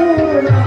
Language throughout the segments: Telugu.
মধুরা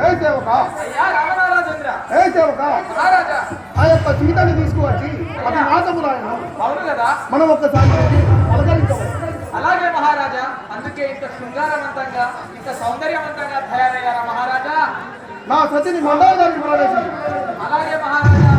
ఏ సేవక? ఏ సేవక? ఆ యొక్క సీతని తీసుకువచ్చి అది మాతములాయన అవును కదా మనం ఒక్కసారి పలకరించవచ్చు అలాగే మహారాజా అందుకే ఇంత శృంగారవంతంగా ఇంత సౌందర్యవంతంగా తయారయ్యారా మహారాజా? నా సతిని మండల గారికి అలాగే మహారాజా